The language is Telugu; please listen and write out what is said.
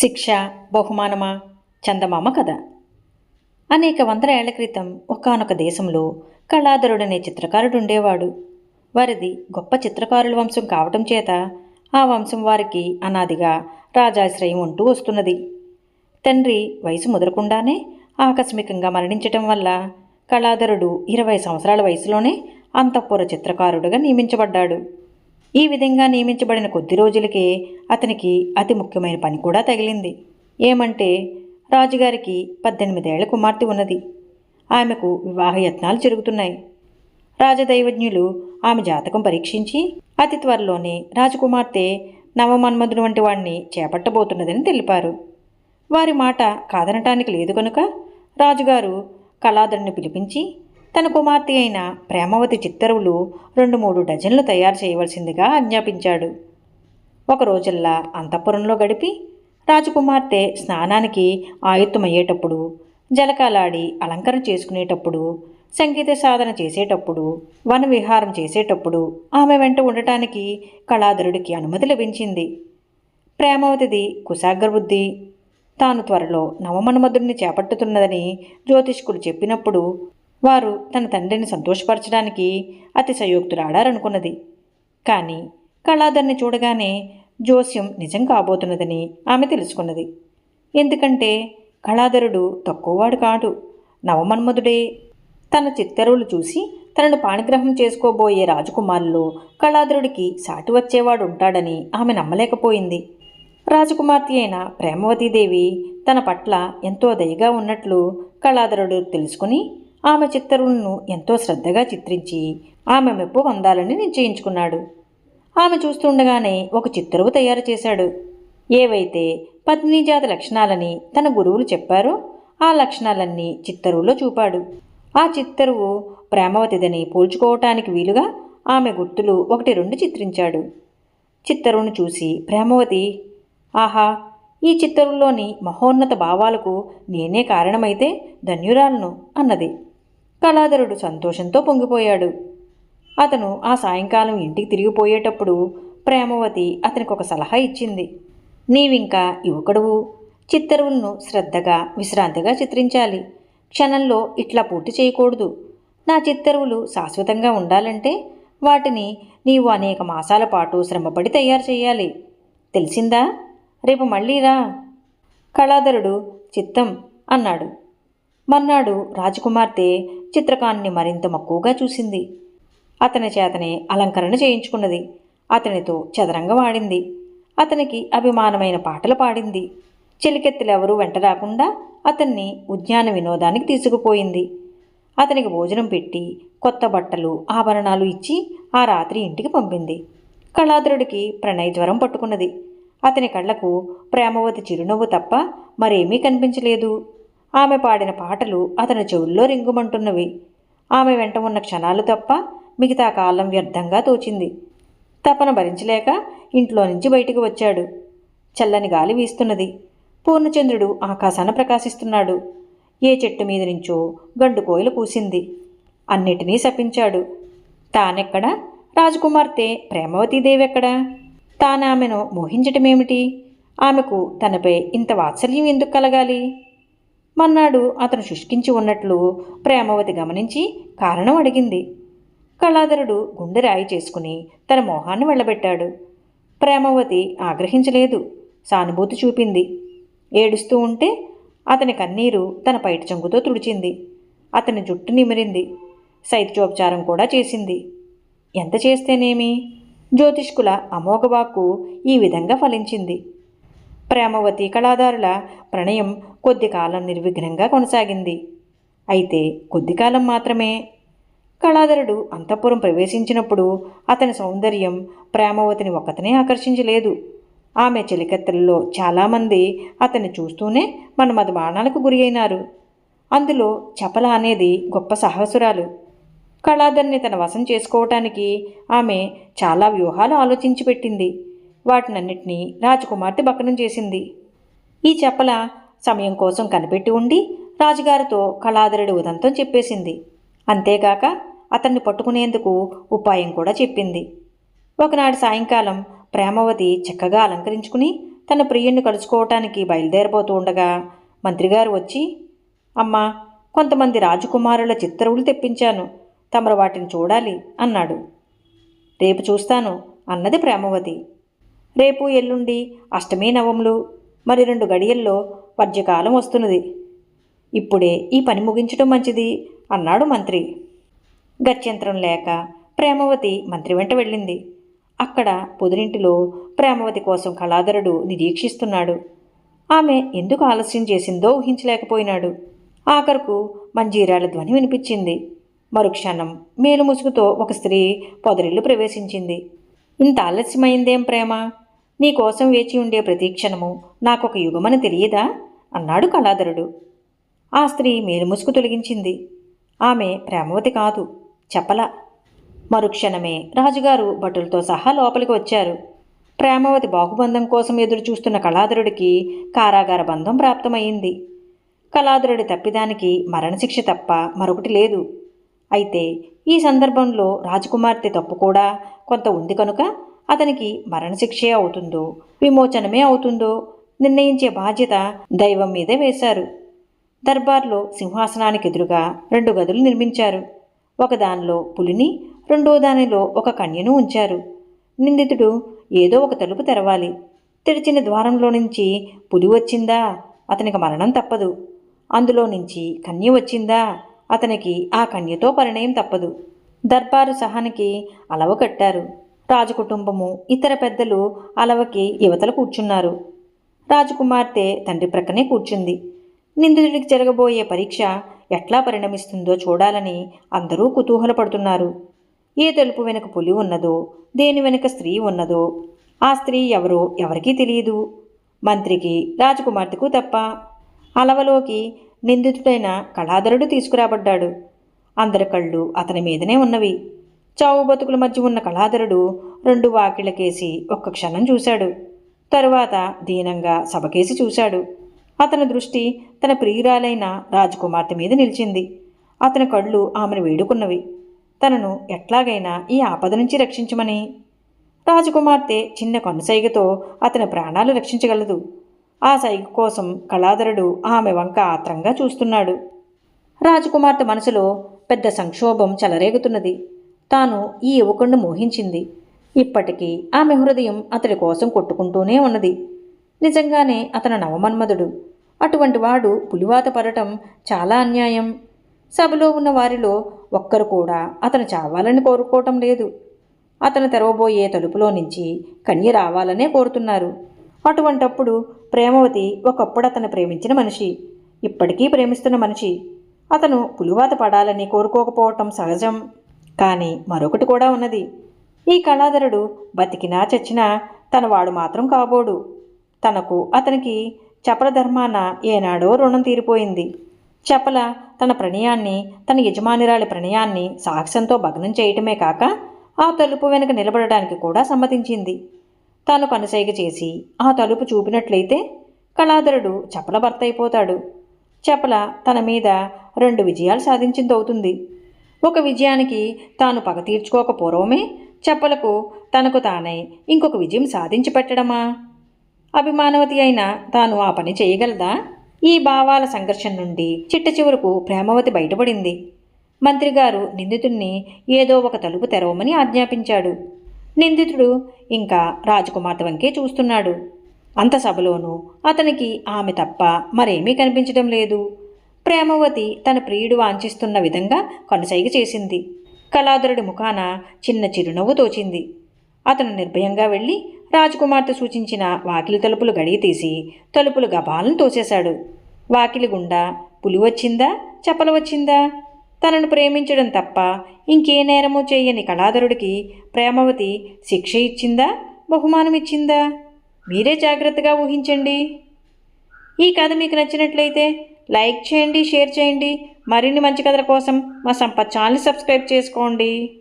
శిక్ష బహుమానమా? చందమామ కథ. అనేక వందల ఏళ్ళ క్రితం ఒకానొక దేశంలో కళాధరుడనే చిత్రకారుడు ఉండేవాడు వారిది గొప్ప చిత్రకారుల వంశం కావటం చేత ఆ వంశం వారికి అనాదిగా రాజాశ్రయం ఉంటూ వస్తున్నది. తండ్రి వయసు ముదరకుండానే ఆకస్మికంగా మరణించటం వల్ల కళాధరుడు ఇరవై సంవత్సరాల వయసులోనే అంతఃపుర చిత్రకారుడుగా నియమించబడ్డాడు. ఈ విధంగా నియమించబడిన కొద్ది రోజులకే అతనికి అతి ముఖ్యమైన పని కూడా తగిలింది. ఏమంటే రాజుగారికి పద్దెనిమిదేళ్ళ కుమార్తె ఉన్నది. ఆమెకు వివాహ యత్నాలు జరుగుతున్నాయి. రాజదైవజ్ఞులు ఆమె జాతకం పరీక్షించి అతి త్వరలోనే రాజకుమార్తె నవమన్మధుడు వంటి వాణ్ణి చేపట్టబోతున్నదని తెలిపారు. వారి మాట కాదనటానికి లేదు కనుక రాజుగారు కళాధరుని పిలిపించి తన కుమార్తె అయిన ప్రేమవతి చిత్తరువులు రెండు మూడు డజన్లు తయారు చేయవలసిందిగా ఆజ్ఞాపించాడు. ఒక రోజల్లా అంతఃపురంలో గడిపి రాజకుమార్తె స్నానానికి ఆయుత్తమయ్యేటప్పుడు జలకాలాడి అలంకరణ చేసుకునేటప్పుడు సంగీత సాధన చేసేటప్పుడు వన విహారం చేసేటప్పుడు ఆమె వెంట ఉండటానికి కళాధరుడికి అనుమతి లభించింది. ప్రేమవతిది కుశాగ్రబుద్ధి. తాను త్వరలో నవమన్మధుడిని చేపట్టుతున్నదని జ్యోతిష్కులు చెప్పినప్పుడు వారు తన తండ్రిని సంతోషపరచడానికి అతిశయోక్తురాడారనుకున్నది. కానీ కళాధర్ని చూడగానే జోస్యం నిజం కాబోతున్నదని ఆమె తెలుసుకున్నది. ఎందుకంటే కళాధరుడు తక్కువవాడు కాడు. నవమన్మధుడే తన చిత్తరువులు చూసి తనను పాణిగ్రహం చేసుకోబోయే రాజకుమారులు కళాధరుడికి సాటి వచ్చేవాడు ఉంటాడని ఆమె నమ్మలేకపోయింది. రాజకుమార్తె అయిన ప్రేమవతీదేవి తన పట్ల ఎంతో దయగా ఉన్నట్లు కళాధరుడు తెలుసుకుని ఆమె చిత్తరులను ఎంతో శ్రద్ధగా చిత్రించి ఆమె మెప్పు పొందాలని నిశ్చయించుకున్నాడు. ఆమె చూస్తుండగానే ఒక చిత్తరువు తయారు చేశాడు. ఏవైతే పద్మినీజాత లక్షణాలని తన గురువులు చెప్పారో ఆ లక్షణాలన్నీ చిత్తరువులో చూపాడు. ఆ చిత్తరువు ప్రేమవతిదని పోల్చుకోవటానికి వీలుగా ఆమె గుర్తులు ఒకటి రెండు చిత్రించాడు. చిత్తరువును చూసి ప్రేమవతి ఆహా ఈ చిత్తరువులోని మహోన్నత భావాలకు నేనే కారణమైతే ధన్యురాలను అన్నది. కళాధరుడు సంతోషంతో పొంగిపోయాడు. అతను ఆ సాయంకాలం ఇంటికి తిరిగిపోయేటప్పుడు ప్రేమవతి అతనికి ఒక సలహా ఇచ్చింది. నీవింకా యువకుడువు చిత్తరువులను శ్రద్ధగా విశ్రాంతిగా చిత్రించాలి. క్షణంలో ఇట్లా పూర్తి చేయకూడదు. నా చిత్తరువులు శాశ్వతంగా ఉండాలంటే వాటిని నీవు అనేక మాసాల పాటు శ్రమపడి తయారు చేయాలి. తెలిసిందా? రేపు మళ్ళీ రా. కళాధరుడు చిత్తం అన్నాడు. మర్నాడు రాజకుమార్తె చిత్రకాన్ని మరింత మక్కువగా చూసింది. అతని చేతనే అలంకరణ చేయించుకున్నది. అతనితో చదరంగం ఆడింది. అతనికి అభిమానమైన పాటలు పాడింది. చెలికెత్తులెవరూ వెంట రాకుండా అతన్ని ఉద్యాన వినోదానికి తీసుకుపోయింది. అతనికి భోజనం పెట్టి కొత్త బట్టలు ఆభరణాలు ఇచ్చి ఆ రాత్రి ఇంటికి పంపింది. కళాధరుడికి ప్రణయ జ్వరం పట్టుకున్నది. అతని కళ్ళకు ప్రేమవతి చిరునవ్వు తప్ప మరేమీ కనిపించలేదు. ఆమె పాడిన పాటలు అతని చెవుల్లో రింగుమంటున్నవి. ఆమె వెంట ఉన్న క్షణాలు తప్ప మిగతా కాలం వ్యర్థంగా తోచింది. తపన భరించలేక ఇంట్లో నుంచి బయటికి వచ్చాడు. చల్లని గాలి వీస్తున్నది. పూర్ణచంద్రుడు ఆకాశాన ప్రకాశిస్తున్నాడు. ఏ చెట్టు మీద నుంచో గండు కోయిలు కూసింది అన్నిటినీ శపించాడు. తానెక్కడ? రాజకుమార్తె ప్రేమవతీదేవి ఎక్కడా తానామెను మోహించటమేమిటి? ఆమెకు తనపై ఇంత వాత్సల్యం ఎందుకు కలగాలి? మన్నాడు అతను శుష్కించి ఉన్నట్లు ప్రేమవతి గమనించి కారణం అడిగింది. కళాధరుడు గుండె రాయి చేసుకుని తన మొహాన్ని వెళ్ళబెట్టాడు. ప్రేమవతి ఆగ్రహించలేదు. సానుభూతి చూపింది. ఏడుస్తూ ఉంటే అతని కన్నీరు తన పైటి చంగుతో తుడిచింది. అతని జుట్టు నిమిరింది. శైత్యోపచారం కూడా చేసింది. ఎంత చేస్తేనేమి? జ్యోతిష్కుల అమోఘవాకు ఈ విధంగా ఫలించింది. ప్రేమవతి కళాదారుల ప్రణయం కొద్ది కాలం నిర్విఘ్నంగా కొనసాగింది. అయితే కొద్ది కాలం మాత్రమే. కళాధరుడు అంతఃపురం ప్రవేశించినప్పుడు అతని సౌందర్యం ప్రేమవతిని ఒక్కతనే ఆకర్షించలేదు. ఆమె చెలికత్తెలలో చాలామంది అతన్ని చూస్తూనే మన్మథ బాణాలకు గురి అయినారు. అందులో చపల అనేది గొప్ప సాహసురాలు. కళాధర్ని తన వశం చేసుకోవటానికి ఆమె చాలా వ్యూహాలు ఆలోచించి పెట్టింది. వాటినన్నిటినీ రాజకుమార్తె భగ్నం చేసింది. ఈ చెప్పల సమయం కోసం కనిపెట్టి ఉండి రాజుగారితో కళాధరుడి ఉదంతం చెప్పేసింది. అంతేగాక అతన్ని పట్టుకునేందుకు ఉపాయం కూడా చెప్పింది. ఒకనాడు సాయంకాలం ప్రేమవతి చక్కగా అలంకరించుకుని తన ప్రియుణ్ణి కలుసుకోవటానికి బయలుదేరబోతూ ఉండగా మంత్రిగారు వచ్చి అమ్మా కొంతమంది రాజకుమారుల చిత్తరువులు తెప్పించాను. తమరు వాటిని చూడాలి అన్నాడు. రేపు చూస్తాను అన్నది ప్రేమవతి. రేపు ఎల్లుండి అష్టమి నవములు. మరి రెండు గడియల్లో వర్జ్యకాలం వస్తున్నది. ఇప్పుడే ఈ పని ముగించడం మంచిది అన్నాడు మంత్రి. గత్యంతరం లేక ప్రేమవతి మంత్రి వెంట వెళ్ళింది. అక్కడ పొదిరింటిలో ప్రేమవతి కోసం కళాధరుడు నిరీక్షిస్తున్నాడు. ఆమె ఎందుకు ఆలస్యం చేసిందో ఊహించలేకపోయినాడు. ఆఖరుకు మంజీరాల ధ్వని వినిపించింది. మరుక్షణం మేలు ముసుగుతో ఒక స్త్రీ పొదరిల్లు ప్రవేశించింది. ఇంత ఆలస్యమైందేం ప్రేమ? నీకోసం వేచి ఉండే ప్రతీక్షణము నాకొక యుగమని తెలియదా? అన్నాడు కళాధరుడు. ఆ స్త్రీ మేలుముసుకు తొలగించింది. ఆమె ప్రేమవతి కాదు చెప్పల మరుక్షణమే రాజుగారు భటులతో సహా లోపలికి వచ్చారు. ప్రేమవతి బాహుబంధం కోసం ఎదురు చూస్తున్న కళాధరుడికి కారాగార బంధం ప్రాప్తమైంది కళాధరుడి తప్పిదానికి మరణశిక్ష తప్ప మరొకటి లేదు. అయితే ఈ సందర్భంలో రాజకుమార్తె తప్పు కూడా కొంత ఉంది కనుక అతనికి మరణశిక్షే అవుతుందో విమోచనమే అవుతుందో నిర్ణయించే బాధ్యత దైవం మీదే వేశారు. దర్బార్లో సింహాసనానికి ఎదురుగా రెండు గదులు నిర్మించారు. ఒకదానిలో పులిని రెండో దానిలో ఒక కన్యను ఉంచారు. నిందితుడు ఏదో ఒక తలుపు తెరవాలి. తెరిచిన ద్వారంలో నుంచి పులి వచ్చిందా? అతనికి మరణం తప్పదు. అందులో నుంచి కన్య వచ్చిందా? అతనికి ఆ కన్యతో పరిణయం తప్పదు. దర్బారు సహానికి అలవ కట్టారు. రాజకుటుంబము ఇతర పెద్దలు అలవకి యువతలు కూర్చున్నారు. రాజకుమార్తె తండ్రి ప్రక్కనే కూర్చుంది. నిందితుడికి జరగబోయే పరీక్ష ఎట్లా పరిణమిస్తుందో చూడాలని అందరూ కుతూహలపడుతున్నారు ఏ తలుపు వెనుక పులి ఉన్నదో దేని వెనుక స్త్రీ ఉన్నదో ఆ స్త్రీ ఎవరో ఎవరికీ తెలియదు. మంత్రికి రాజకుమార్తెకు తప్ప అలవలోకి నిందితుడైన కళాధరుడు తీసుకురాబడ్డాడు. అందరి కళ్ళు అతని మీదనే ఉన్నవి. చావు బతుకుల మధ్య ఉన్న కళాధరుడు రెండు వాకిళ్ళకేసి ఒక్క క్షణం చూశాడు. తరువాత దీనంగా సభకేసి చూశాడు. అతని దృష్టి తన ప్రియురాలైన రాజకుమార్తె మీద నిలిచింది. అతని కళ్ళు ఆమెను వేడుకున్నవి. తనను ఎట్లాగైనా ఈ ఆపద నుంచి రక్షించమని. రాజకుమార్తె చిన్న కొనసైగతో అతని ప్రాణాలు రక్షించగలదు. ఆ సైగ కోసం కళాధరుడు ఆమె వంక ఆత్రంగా చూస్తున్నాడు. రాజకుమార్తె మనసులో పెద్ద సంక్షోభం చెలరేగుతున్నది. తాను ఈ యువకుణ్ణి మోహించింది. ఇప్పటికీ ఆమె హృదయం అతడి కోసం కొట్టుకుంటూనే ఉన్నది. నిజంగానే అతను నవమన్మధుడు. అటువంటి వాడు పులివాత పడటం చాలా అన్యాయం. సభలో ఉన్న వారిలో ఒక్కరు కూడా అతను చావాలని కోరుకోవటం లేదు. అతను తెరవబోయే తలుపులో నుంచి కన్య రావాలనే కోరుతున్నారు. అటువంటప్పుడు ప్రేమవతి ఒకప్పుడు అతను ప్రేమించిన మనిషి ఇప్పటికీ ప్రేమిస్తున్న మనిషి. అతను పులివాత పడాలని కోరుకోకపోవటం సహజం కానీ మరొకటి కూడా ఉన్నది. ఈ కళాధరుడు బతికినా చచ్చినా తన వాడు మాత్రం కాబోడు. తనకు అతనికి చపల ధర్మాన ఏనాడో రుణం తీరిపోయింది. చపల తన ప్రణయాన్ని తన యజమానిరాలి ప్రణయాన్ని సాక్ష్యంతో భగ్నం చేయటమే కాక ఆ తలుపు వెనుక నిలబడడానికి కూడా సమ్మతించింది. తాను కనుసైగ చేసి ఆ తలుపు చూపినట్లయితే కళాధరుడు చపల భర్త అయిపోతాడు చపల తన మీద రెండు విజయాలు సాధించిందవుతుంది. ఒక విజయానికి తాను పగ తీర్చుకోక పూర్వమే చెప్పలకు తనకు తానై ఇంకొక విజయం సాధించి పెట్టడమా? అభిమానవతి అయిన తాను ఆ పని చేయగలదా? ఈ భావాల సంఘర్షణ నుండి చిట్ట చివరకు ప్రేమవతి బయటపడింది. మంత్రిగారు నిందితుణ్ణి ఏదో ఒక తలుపు తెరవమని ఆజ్ఞాపించాడు. నిందితుడు ఇంకా రాజకుమార్తె వంకే చూస్తున్నాడు. అంత సభలోనూ అతనికి ఆమె తప్ప మరేమీ కనిపించడం లేదు. ప్రేమవతి తన ప్రియుడు వాంఛిస్తున్న విధంగా కొనసాగ చేసింది. కళాధరుడి ముఖాన చిన్న చిరునవ్వు తోచింది. అతను నిర్భయంగా వెళ్ళి రాజకుమార్తె సూచించిన వాకిలి తలుపులు గడియ తీసి తలుపులు గబాలను తోసేశాడు. వాకిలి గుండా పులి వచ్చిందా? చెప్పలు వచ్చిందా? తనను ప్రేమించడం తప్ప ఇంకే నేరమూ చేయని కళాధరుడికి ప్రేమవతి శిక్ష ఇచ్చిందా? బహుమానం ఇచ్చిందా మీరే జాగ్రత్తగా ఊహించండి. ఈ కథ మీకు నచ్చినట్లయితే లైక్ చేయండి షేర్ చేయండి. మరిన్ని మంచి కథల కోసం మా సంపత్ ఛానల్ సబ్స్క్రైబ్ చేసుకోండి.